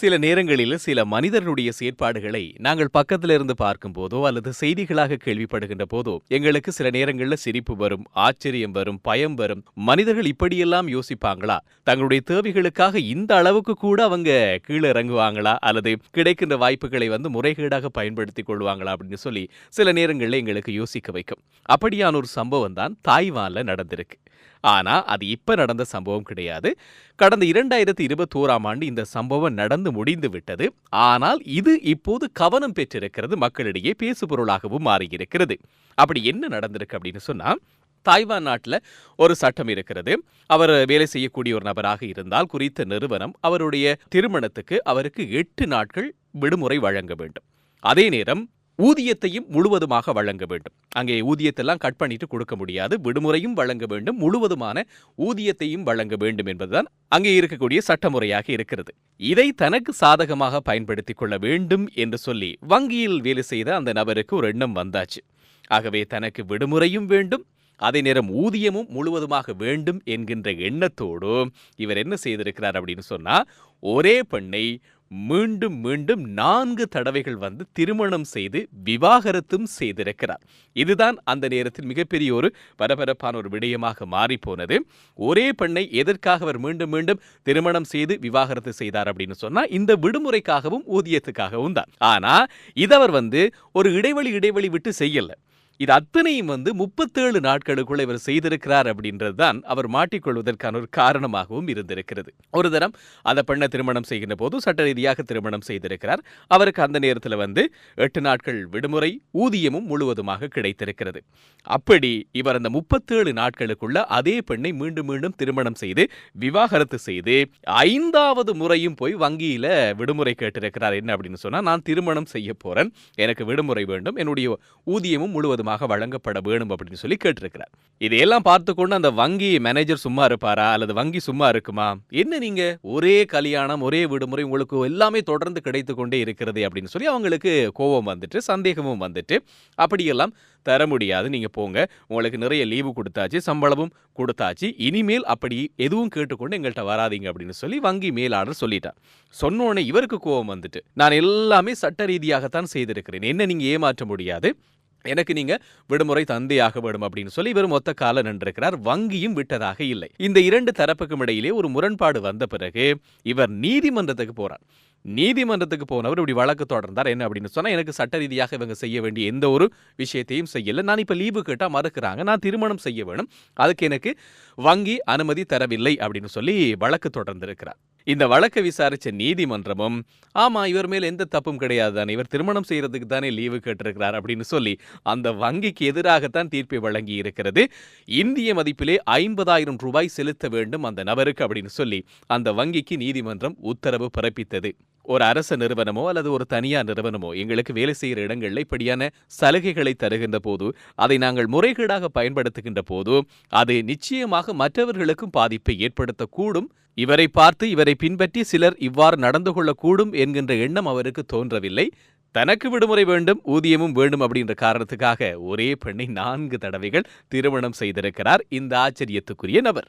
சில நேரங்களில் சில மனிதர்களுடைய செயற்பாடுகளை நாங்கள் பக்கத்துல இருந்து பார்க்கும் போதோ அல்லது செய்திகளாக கேள்விப்படுகின்ற போதோ எங்களுக்கு சில நேரங்களில் சிரிப்பு வரும் ஆச்சரியம் வரும் பயம் வரும். மனிதர்கள் இப்படியெல்லாம் யோசிப்பாங்களா? தங்களுடைய தேவைகளுக்காக இந்த அளவுக்கு கூட அவங்க கீழே இறங்குவாங்களா? அல்லது கிடைக்கின்ற வாய்ப்புகளை வந்து முறைகேடாக பயன்படுத்திக் கொள்வாங்களா? அப்படின்னு சொல்லி சில நேரங்களில் எங்களுக்கு யோசிக்க வைக்கும். அப்படியான ஒரு சம்பவம் தான் தாய்வானில் நடந்திருக்கு. ஆனா அது இப்ப நடந்த சம்பவம் கிடையாது. கடந்த இரண்டாயிரத்தி இருபத்தோராம் ஆண்டு இந்த சம்பவம் நடந்து முடிந்து விட்டது. ஆனால் இது இப்போது கவனம் பெற்றிருக்கிறது மக்களிடையே பேசுபொருளாகவும் மாறியிருக்கிறது. அப்படி என்ன நடந்திருக்கு அப்படின்னு சொன்னா தாய்வான் நாட்டில் ஒரு சட்டம் இருக்கிறது. அவர் வேலை செய்யக்கூடிய ஒரு நபராக இருந்தால் குறித்த நிறுவனம் அவருடைய திருமணத்துக்கு அவருக்கு எட்டு நாட்கள் விடுமுறை வழங்க வேண்டும். அதே நேரம் ஊதியத்தையும் முழுவதுமாக வழங்க வேண்டும். அங்கே ஊதியத்தெல்லாம் கட் பண்ணிட்டு கொடுக்க முடியாது. விடுமுறையும் வழங்க வேண்டும். முழுவதுமான ஊதியத்தையும் வழங்க வேண்டும் என்பதுதான் அங்கே இருக்கக்கூடிய சட்டமுறையாக இருக்கிறது. இதை தனக்கு சாதகமாக பயன்படுத்திக் கொள்ள வேண்டும் என்று சொல்லி வங்கியில் வேலை செய்த அந்த நபருக்கு ஒரு எண்ணம் வந்தாச்சு. ஆகவே தனக்கு விடுமுறையும் வேண்டும் அதே நேரம் ஊதியமும் முழுவதுமாக வேண்டும் என்கின்ற எண்ணத்தோடு இவர் என்ன செய்திருக்கிறார் அப்படின்னு சொன்னா ஒரே பெண்ணை மீண்டும் மீண்டும் நான்கு தடவைகள் வந்து திருமணம் செய்து விவாகரத்தும் செய்திருக்கிறார். இதுதான் அந்த நேரத்தில் மிகப்பெரிய ஒரு பரபரப்பான ஒரு விடயமாக மாறிப்போனது. ஒரே பெண்ணை எதற்காக அவர் மீண்டும் மீண்டும் திருமணம் செய்து விவாகரத்து செய்தார் அப்படின்னு சொன்னா இந்த விடுமுறைக்காகவும் ஊதியத்துக்காகவும் தான். ஆனா இதவர் வந்து ஒரு இடைவெளி இடைவெளி விட்டு செய்யல. இது அத்தனையும் வந்து முப்பத்தேழு நாட்களுக்குள்ள இவர் செய்திருக்கிறார் அப்படின்றது தான் அவர் மாட்டிக்கொள்வதற்கான ஒரு காரணமாகவும் இருந்திருக்கிறது. ஒரு தரம் அந்த பெண்ணை திருமணம் செய்கின்ற போது சட்ட ரீதியாக திருமணம் செய்திருக்கிறார். அவருக்கு அந்த நேரத்தில் வந்து எட்டு நாட்கள் விடுமுறை ஊதியமும் முழுவதுமாக கிடைத்திருக்கிறது. அப்படி இவர் அந்த முப்பத்தேழு நாட்களுக்குள்ள அதே பெண்ணை மீண்டும் மீண்டும் திருமணம் செய்து விவாகரத்து செய்து ஐந்தாவது முறையும் போய் வங்கியில விடுமுறை கேட்டிருக்கிறார். என்ன அப்படின்னு சொன்னா நான் திருமணம் செய்ய போறேன். எனக்கு விடுமுறை வேண்டும். என்னுடைய ஊதியமும் முழுவதுமாக வழங்கப்பட வேணும் அப்படின்னு சொல்லி கேட்டிருக்கிறார். இதையெல்லாம் பார்த்து கொண்டு அந்த வங்கி மேனேஜர் சும்மா இருப்பாரா? அல்லது வங்கி சும்மா இருக்குமா? என்ன நீங்க? ஒரே கல்யாணம் ஒரே விடுமுறை உங்களுக்கு எல்லாமே தொடர்ந்து கிடைத்து கொண்டே இருக்கிறது அப்படின்னு சொல்லி அவங்களுக்கு கோபம் வந்துட்டு சந்தேகமும் வந்துட்டு அப்படியெல்லாம் தர முடியாது. நீங்க போங்க. உங்களுக்கு நிறைய லீவு கொடுத்தாச்சு சம்பளமும் கொடுத்தாச்சு. இனிமேல் அப்படி எதுவும் கேட்டுக்கொண்டு எங்கள்கிட்ட வராதீங்க அப்படின்னு சொல்லி வங்கி மேலாளர் சொல்லிட்டார். சொன்னோடனே இவருக்கு கோபம் வந்துட்டு நான் எல்லாமே சட்ட ரீதியாகத்தான் செய்திருக்கிறேன். என்ன நீங்க ஏமாற்ற முடியாது. எனக்கு நீங்க விடுமுறை தந்தையாக வேண்டும் அப்படின்னு சொல்லி இவர் மொத்த கால நின்றிருக்கிறார். வங்கியும் விட்டதாக இல்லை. இந்த இரண்டு தரப்புக்கும் இடையிலே ஒரு முரண்பாடு வந்த பிறகு இவர் நீதிமன்றத்துக்கு போறார். நீதிமன்றத்துக்கு போனவர் இப்படி வழக்கு தொடர்ந்தார். என்ன அப்படின்னு சொன்னா எனக்கு சட்ட ரீதியாக இவங்க செய்ய வேண்டிய எந்த ஒரு விஷயத்தையும் செய்யல. நான் இப்ப லீவு கேட்டா மறுக்கிறாங்க. நான் திருமணம் செய்ய வேணும். அதுக்கு எனக்கு வங்கி அனுமதி தரவில்லை அப்படின்னு சொல்லி வழக்கு தொடர்ந்திருக்கிறார். இந்த வழக்கை விசாரிச்ச நீதிமன்றமும் ஆமா இவர் மேல் எந்த தப்பும் கிடையாது தானே இவர் திருமணம் செய்யறதுக்கு தானே லீவு கேட்டிருக்கிறார் அப்படின்னு சொல்லி அந்த வங்கிக்கு எதிராகத்தான் தீர்ப்பை வழங்கி இருக்கிறது. இந்திய மதிப்பிலே ஐம்பதாயிரம் ரூபாய் செலுத்த வேண்டும் அந்த நபருக்கு அப்படின்னு சொல்லி அந்த வங்கிக்கு நீதிமன்றம் உத்தரவு பிறப்பித்தது. ஒரு அரச நிறுவனமோ அல்லது ஒரு தனியார் நிறுவனமோ எங்களுக்கு வேலை செய்கிற இடங்களில் இப்படியான சலுகைகளை தருகின்ற போது அதை நாங்கள் முறைகேடாக பயன்படுத்துகின்ற போது அது நிச்சயமாக மற்றவர்களுக்கும் பாதிப்பை ஏற்படுத்தக்கூடும். இவரை பார்த்து இவரை பின்பற்றி சிலர் இவ்வாறு நடந்து கொள்ளக்கூடும் என்கின்ற எண்ணம் அவருக்கு தோன்றவில்லை. தனக்கு விடுமுறை வேண்டும் ஊதியமும் வேண்டும் அப்படின்ற காரணத்துக்காக ஒரே பெண்ணை நான்கு தடவைகள் திருமணம் செய்திருக்கிறார் இந்த ஆச்சரியத்துக்குரிய நபர்.